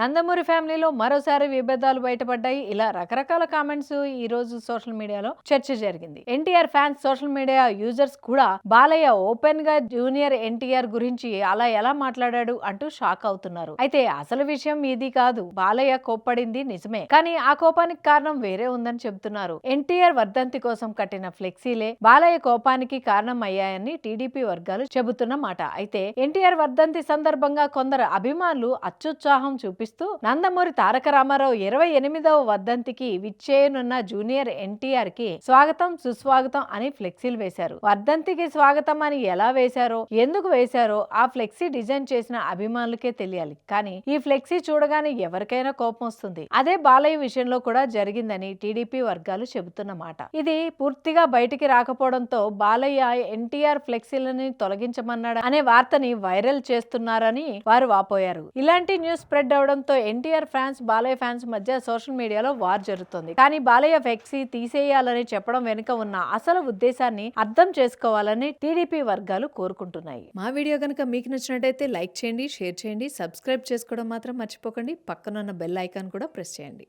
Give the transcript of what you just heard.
నందమూరి ఫ్యామిలీలో మరోసారి విభేదాలు బయటపడ్డాయి. ఇలా రకరకాల కామెంట్స్ ఈ రోజు సోషల్ మీడియాలో చర్చ జరిగింది. NTR fans social media users కూడా బాలయ్య ఓపెన్గా జూనియర్ ఎన్టీఆర్ గురించి అలా ఎలా మాట్లాడాడు అంటూ షాక్ అవుతున్నారు. అయితే అసలు విషయం ఇది కాదు. బాలయ్య కోప్పడింది నిజమే. కానీ ఆ కోపానికి కారణం వేరే ఉందని చెబుతున్నారు. ఎన్టీఆర్ వర్ధంతి కోసం కట్టిన ఫ్లెక్సీలే బాలయ్య కోపానికి కారణం అయ్యాయని టీడీపీ వర్గాలు చెబుతున్న మాట. అయితే ఎన్టీఆర్ వర్ధంతి సందర్భంగా కొందరు అభిమానులు అత్యుత్సాహం చూపిస్తూ నందమూరి తారక రామారావు ఇరవై ఎనిమిదవ వర్ధంతికి విచ్చేయనున్న జూనియర్ ఎన్టీఆర్కి స్వాగతం సుస్వాగతం అని ఫ్లెక్సీలు వేశారు. వర్ధంతికి స్వాగతం అని ఎలా వేశారో ఎందుకు వేశారో ఆ ఫ్లెక్సీ డిజైన్ చేసిన అభిమానులకే తెలియాలి. కానీ ఈ ఫ్లెక్సీ చూడగానే ఎవరికైనా కోపం వస్తుంది. అదే బాలయ్య విషయంలో కూడా జరిగిందని టీడీపీ వర్గాలు చెబుతున్న మాట. ఇది పూర్తిగా బయటికి రాకపోవడంతో బాలయ్య ఎన్టీఆర్ ఫ్లెక్సీలని తొలగించమన్నాడు అనే వార్తని వైరల్ చేస్తున్నారని వారు వాపోయారు. ఇలాంటి న్యూస్ స్ప్రెడ్ అవడంతో ఎన్టీఆర్ ఫ్యాన్స్ బాలయ్య ఫ్యాన్స్ మధ్య సోషల్ మీడియాలో వార్ జరుగుతుంది. కానీ బాలయ్య ఫ్లెక్సీ తీసేయాలని చెప్పడం వెనుక ఉన్న అసలు ఉద్దేశాన్ని అర్థం చేసుకోవాలని టీడీపీ వర్గాలు కోరుకుంటున్నాయి. మా వీడియో కనుక మీకు నచ్చినట్టయితే లైక్ చేయండి షేర్ చేయండి సబ్స్క్రైబ్ చేసుకోవడం మాత్రం మర్చిపోకండి. పక్కనున్న బెల్ ఐకాన్ కూడా ప్రెస్ చేయండి.